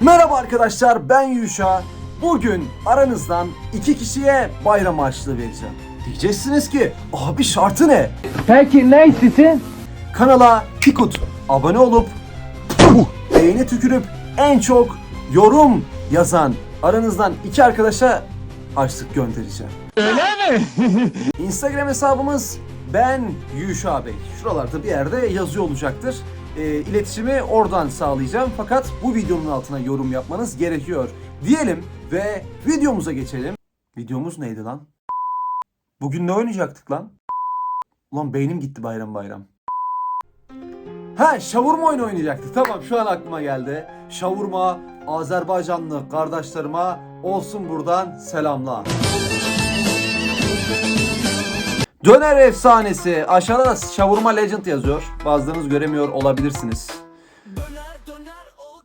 Merhaba arkadaşlar ben Yuşa. Bugün aranızdan iki kişiye bayram harçlığı vereceğim. Diyeceksiniz ki abi şartı ne? Peki ne istiyorsun? Kanala Pikut abone olup beğeni tükürüp en çok yorum yazan aranızdan iki arkadaşa harçlık göndereceğim. Öyle mi? Instagram hesabımız ben Yuşa Bey. Şuralarda bir yerde yazıyor olacaktır. E, iletişimi oradan sağlayacağım. Fakat bu videonun altına yorum yapmanız gerekiyor. Diyelim ve videomuza geçelim. Videomuz neydi lan? Bugün ne oynayacaktık lan? Ulan beynim gitti bayram bayram. Ha şavurma oyunu oynayacaktık. Tamam şu an aklıma geldi. Şavurma Azerbaycanlı kardeşlerime olsun buradan selamlar. Döner efsanesi. Aşağıda da Şavurma Legend yazıyor. Bazılarınız göremiyor olabilirsiniz.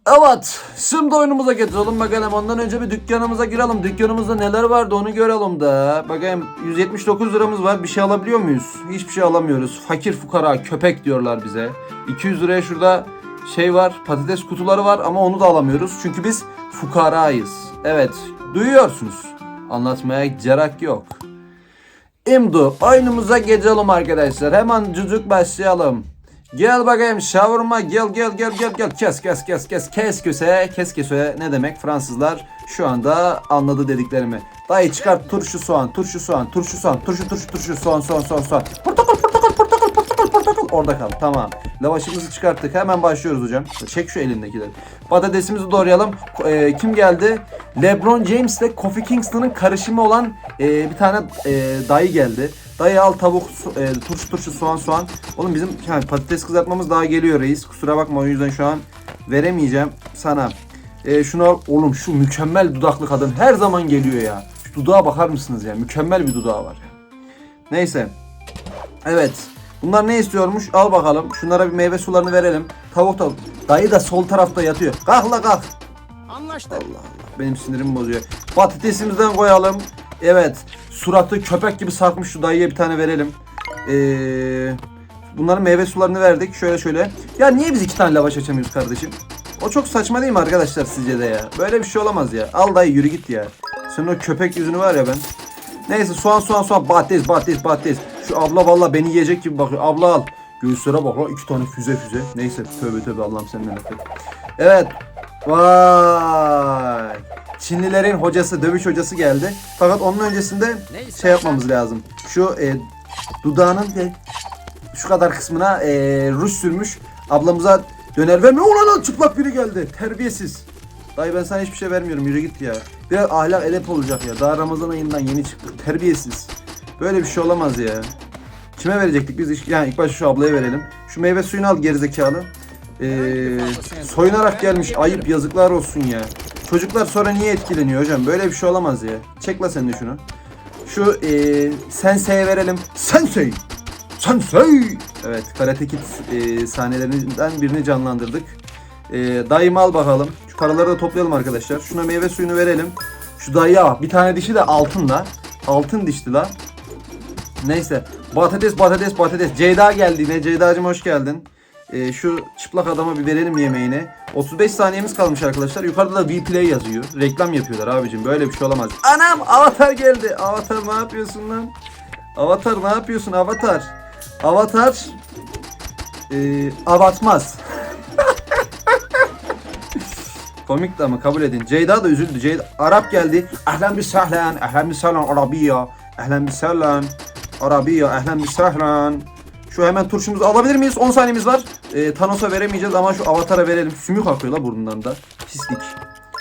Evet. Şimdi oyunumuza getirelim bakalım. Ondan önce bir dükkanımıza girelim. Dükkanımızda neler vardı onu görelim de. Bakayım 179 liramız var. Bir şey alabiliyor muyuz? Hiçbir şey alamıyoruz. Fakir fukara köpek diyorlar bize. 200 liraya şurada şey var. Patates kutuları var ama onu da alamıyoruz. Çünkü biz fukarayız. Evet. Duyuyorsunuz. Anlatmaya gerek yok. İmdu. Oyunumuza geçelim arkadaşlar. Hemen cücük başlayalım. Gel bakayım şavurma. Gel gel gel gel gel. Kes kes kes kes. Kes köse kes köse ne demek Fransızlar? Şu anda anladı dediklerimi. Dayı çıkart turşu soğan turşu soğan turşu soğan turşu turşu turşu soğan soğan soğan soğan. Portakal portakal orada kal tamam. Lavaşımızı çıkarttık hemen başlıyoruz hocam. Çek şu elindekileri. Patatesimizi doğrayalım. Ee, kim geldi? LeBron James ile Kofi Kingston'ın karışımı olan e, bir tane e, dayı geldi. Dayı al tavuk, so- e, turşu turşu soğan soğan. Oğlum bizim yani patates kızartmamız daha geliyor reis. Kusura bakma o yüzden şu an veremeyeceğim sana. E, şunu al. Oğlum şu mükemmel dudaklı kadın her zaman geliyor ya. Şu dudağa bakar mısınız ya? Mükemmel bir dudağı var. Neyse. Evet. Bunlar ne istiyormuş? Al bakalım. Şunlara bir meyve sularını verelim. Tavuk tavuk. Dayı da sol tarafta yatıyor. Kalk la kalk. Anlaştık. Allah Allah. Benim sinirimi bozuyor. Patatesimizden koyalım. Evet. Suratı köpek gibi sarkmış şu dayıya bir tane verelim. Ee, bunların meyve sularını verdik. Şöyle şöyle. Ya niye biz iki tane lavaş açamıyoruz kardeşim? O çok saçma değil mi arkadaşlar sizce de ya? Böyle bir şey olamaz ya. Al dayı yürü git ya. Senin o köpek yüzünü var ya ben. Neyse soğan soğan soğan patates patates patates. Şu abla valla beni yiyecek gibi bakıyor. Abla al. Göğüslere bak lan iki tane füze füze. Neyse tövbe tövbe Allah'ım senden nefret. Evet. Vay. Çinlilerin hocası, dövüş hocası geldi. Fakat onun öncesinde şey yapmamız lazım. Şu e, dudağının ve şu kadar kısmına e, ruj sürmüş ablamıza döner verme. Ulan lan çıplak biri geldi. Terbiyesiz. Dayı ben sana hiçbir şey vermiyorum. Yürü git ya. Biraz ahlak edep olacak ya. Daha Ramazan ayından yeni çıktık. Terbiyesiz. Böyle bir şey olamaz ya. Kime verecektik biz? Yani ilk başta şu ablaya verelim. Şu meyve suyunu al gerizekalı. Ee, soyunarak gelmiş. Ayıp yazıklar olsun ya. Çocuklar sonra niye etkileniyor hocam? Böyle bir şey olamaz ya. Çek la sen de şunu. Şu ee, Sensei'ye verelim. Sensei! Sensei! Evet Karate Kid ee, sahnelerinden birini canlandırdık. Ee, dayımı al bakalım. Şu paraları da toplayalım arkadaşlar. Şuna meyve suyunu verelim. Şu dayıya. Bir tane dişi de altınla. Altın dişli la. Neyse. Patates patates patates. Ceyda geldi yine. Ceyda'cığım hoş geldin. Ee, şu çıplak adama bir verelim yemeğini. 35 saniyemiz kalmış arkadaşlar. Yukarıda da Vplay yazıyor. Reklam yapıyorlar abicim. Böyle bir şey olamaz. Anam Avatar geldi. Avatar ne yapıyorsun lan? Avatar ne yapıyorsun Avatar? Avatar ee, avatmaz. Komik de ama kabul edin. Ceyda da üzüldü. Ceyda Arap geldi. Ehlen bir sahlen. Ehlen bir sahlen Arabiya. Ehlen bir sahlen Arabiya. Ehlen bir sahlen. Şu hemen turşumuzu alabilir miyiz? 10 saniyemiz var. Ee, Thanos'a veremeyeceğiz ama şu avatara verelim. Sümük akıyor la burnundan da. Pislik.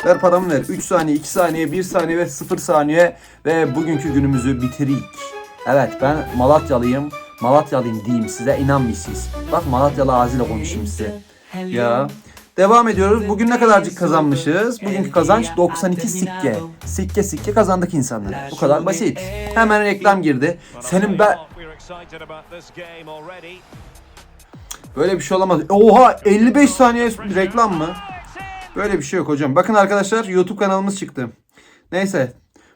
Ver paramı ver. 3 saniye, 2 saniye, 1 saniye ve 0 saniye. Ve bugünkü günümüzü bitirik. Evet ben Malatyalıyım. Malatyalıyım diyeyim size inanmışsınız. Bak Malatyalı ağzıyla konuşayım size. Ya. Devam ediyoruz. Bugün ne kadarcık kazanmışız? Bugünkü kazanç 92 sikke. Sikke sikke kazandık insanlar. Bu kadar basit. Hemen reklam girdi. Senin ben... Böyle bir şey olamaz. Oha 55 saniye reklam mı? Böyle bir şey yok hocam. Bakın arkadaşlar YouTube kanalımız çıktı. Neyse.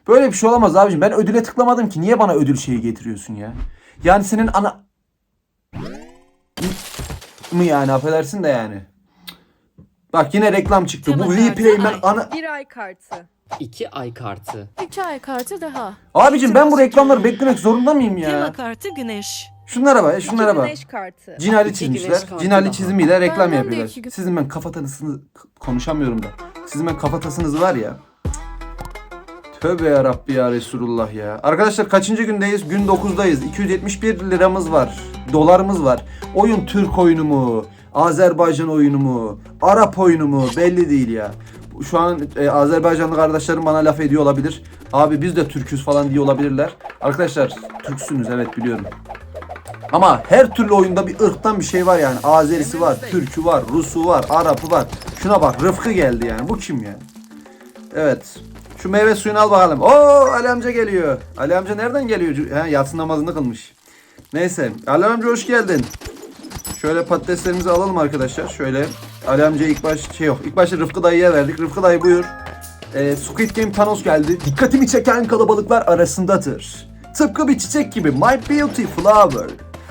Böyle bir şey olamaz abicim. Ben ödüle tıklamadım ki. Niye bana ödül şeyi getiriyorsun ya? Yani senin ana... mı yani affedersin de yani. Bak yine reklam çıktı. Tema Bu kartı, Vplay'men ay. ana... Bir ay kartı. İki ay kartı. İki ay kartı daha. Abicim ben bu reklamları beklemek zorunda mıyım Tema ya? kartı güneş. Şunlara bak, şunlara bak. güneş kartı. Cinali İki çizmişler. kartı Cinali daha. çizimiyle reklam Benden de yapıyorlar. iki gün- Sizin ben kafatasınızı konuşamıyorum da. Sizin ben kafatasınız var ya. Tövbe ya Rabbi ya Resulullah ya. Arkadaşlar kaçıncı gündeyiz? Gün 9'dayız. 271 liramız var. Dolarımız var. Oyun Türk oyunu mu? Azerbaycan oyunu mu? Arap oyunu mu? Belli değil ya. Şu an e, Azerbaycanlı kardeşlerim bana laf ediyor olabilir. Abi biz de Türküz falan diye olabilirler. Arkadaşlar Türksünüz evet biliyorum. Ama her türlü oyunda bir ırktan bir şey var yani. Azerisi var, Türkü var, Rusu var, Arapı var. Şuna bak Rıfkı geldi yani. Bu kim yani? Evet. Şu meyve suyunu al bakalım. Oo Ali amca geliyor. Ali amca nereden geliyor? He, yatsı namazını kılmış. Neyse. Ali amca hoş geldin. Şöyle patateslerimizi alalım arkadaşlar. Şöyle. Ali amca ilk baş şey yok. İlk başta Rıfkı dayıya verdik. Rıfkı dayı buyur. Ee, Squid Game Thanos geldi. Dikkatimi çeken kalabalıklar arasındadır. Tıpkı bir çiçek gibi My Beauty Flower.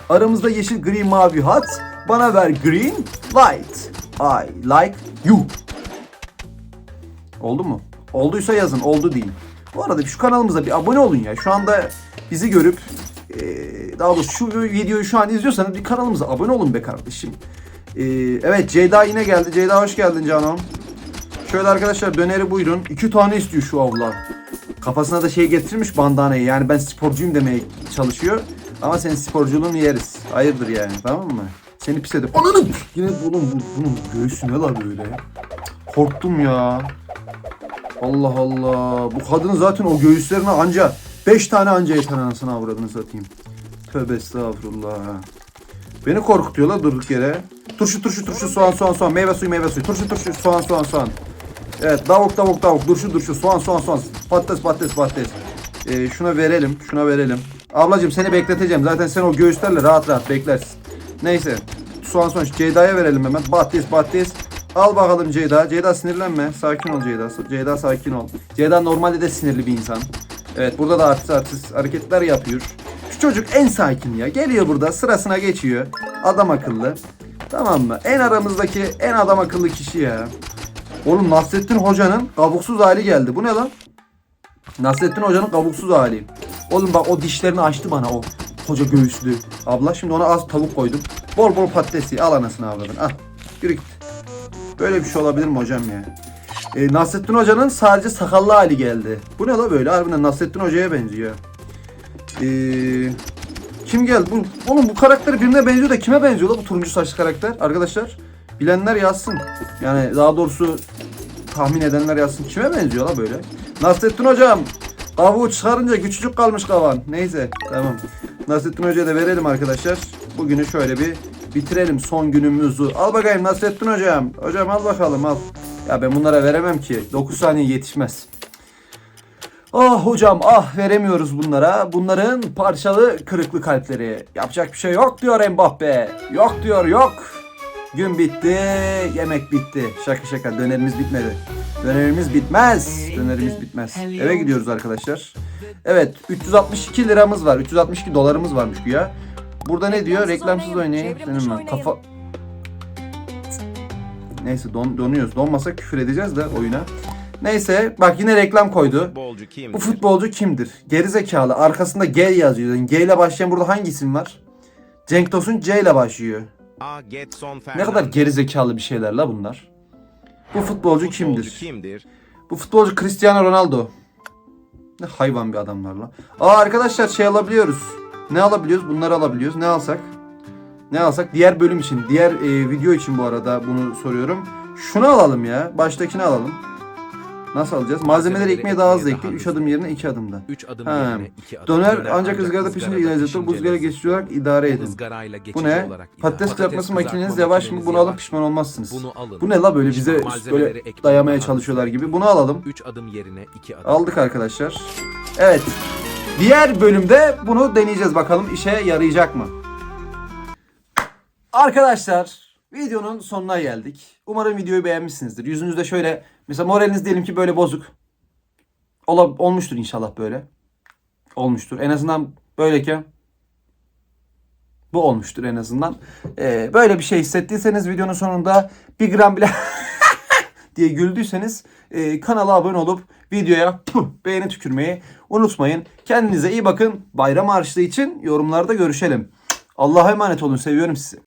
Aramızda yeşil, gri, mavi hat. Bana ver green, light. I like you. Oldu mu? Olduysa yazın, oldu deyin. Bu arada şu kanalımıza bir abone olun ya. Şu anda bizi görüp eee, daha doğrusu şu videoyu şu an izliyorsanız bir kanalımıza abone olun be kardeşim. Eee, evet Ceyda yine geldi. Ceyda hoş geldin canım. Şöyle arkadaşlar döneri buyurun. İki tane istiyor şu avla. Kafasına da şey getirmiş bandanayı. Yani ben sporcuyum demeye çalışıyor. Ama senin sporculuğunu yeriz. Hayırdır yani tamam mı? Seni pis edip... Ananı! Yine bunun, bunun göğsü ne la böyle? Korktum ya. Allah Allah. Bu kadın zaten o göğüslerine anca 5 tane anca yeter anasını avradını satayım. Tövbe estağfurullah. Beni korkutuyor la durduk yere. Turşu turşu turşu soğan soğan soğan meyve suyu meyve suyu turşu turşu soğan soğan soğan. Evet tavuk tavuk tavuk turşu turşu soğan soğan soğan patates patates patates. Ee, şuna verelim şuna verelim. Ablacığım seni bekleteceğim zaten sen o göğüslerle rahat rahat beklersin. Neyse soğan soğan Ceyda'ya verelim hemen patates patates. Al bakalım Ceyda. Ceyda sinirlenme. Sakin ol Ceyda. Ceyda sakin ol. Ceyda normalde de sinirli bir insan. Evet burada da artist artist hareketler yapıyor. Şu çocuk en sakin ya. Geliyor burada sırasına geçiyor. Adam akıllı. Tamam mı? En aramızdaki en adam akıllı kişi ya. Oğlum Nasrettin Hoca'nın kabuksuz hali geldi. Bu ne lan? Nasrettin Hoca'nın kabuksuz hali. Oğlum bak o dişlerini açtı bana o koca göğüslü. Abla şimdi ona az tavuk koydum. Bol bol patatesi al anasını avradın. Al. Yürü git. Böyle bir şey olabilir mi hocam ya? Ee, Nasrettin Hoca'nın sadece sakallı hali geldi. Bu ne la böyle? Harbiden Nasrettin Hoca'ya benziyor. Ee, kim geldi? Bu, oğlum bu karakter birine benziyor da kime benziyor la bu turuncu saçlı karakter? Arkadaşlar bilenler yazsın. Yani daha doğrusu tahmin edenler yazsın. Kime benziyor la böyle? Nasrettin Hocam kavuğu çıkarınca küçücük kalmış kavan. Neyse tamam. Nasrettin Hoca'ya da verelim arkadaşlar. Bugünü şöyle bir bitirelim son günümüzü. Al bakayım Nasrettin Hocam. Hocam al bakalım al. Ya ben bunlara veremem ki. 9 saniye yetişmez. Ah hocam ah veremiyoruz bunlara. Bunların parçalı kırıklı kalpleri. Yapacak bir şey yok diyor Mbappe. Yok diyor yok. Gün bitti, yemek bitti. Şaka şaka dönerimiz bitmedi. Dönerimiz bitmez. Dönerimiz bitmez. Eve gidiyoruz arkadaşlar. Evet 362 liramız var. 362 dolarımız varmış güya. Burada ne diyor? Reklamsız oynayın. Senin ben kafa... Neyse don, donuyoruz. Donmasak küfür edeceğiz de oyuna. Neyse bak yine reklam koydu. Futbolcu kim? Bu futbolcu kimdir? Gerizekalı. Arkasında G yazıyor. Yani G ile başlayan burada hangi isim var? Cenk Tosun C ile başlıyor. A. Ne kadar gerizekalı bir şeyler la bunlar. Bu futbolcu Futbolcu kimdir? kimdir? Bu futbolcu Cristiano Ronaldo. Ne hayvan bir adamlar la. Aa arkadaşlar şey alabiliyoruz. Ne alabiliyoruz? Bunları alabiliyoruz. Ne alsak? Ne alsak? Diğer bölüm için, diğer e, video için bu arada bunu soruyorum. Şunu alalım ya. Baştakini alalım. Nasıl alacağız? Malzemeleri ekmeğe daha hızlı ekleyin. 3 adım yerine 2 adımda. 3 adım Ha. yerine 2 adım. Döner ancak ızgarada pişince ilerletir. Bu ızgara geçici olarak idare edin. Bu ne? Patates kızartması kızartma makineniz yavaş mı? Bunu yavaş. pişman olmazsınız. Bunu alın. Bu ne la böyle bize böyle dayamaya çalışıyorlar gibi. Bunu alalım. 3 adım yerine 2 adım. Aldık arkadaşlar. Evet. Diğer bölümde bunu deneyeceğiz bakalım işe yarayacak mı? Arkadaşlar videonun sonuna geldik. Umarım videoyu beğenmişsinizdir. Yüzünüzde şöyle mesela moraliniz diyelim ki böyle bozuk. Ola, olmuştur inşallah böyle. Olmuştur. En azından böyleyken bu olmuştur en azından. Ee, böyle bir şey hissettiyseniz videonun sonunda bir gram bile diye güldüyseniz e, kanala abone olup videoya beğeni tükürmeyi unutmayın. Kendinize iyi bakın. Bayram harçlığı için yorumlarda görüşelim. Allah'a emanet olun. Seviyorum sizi.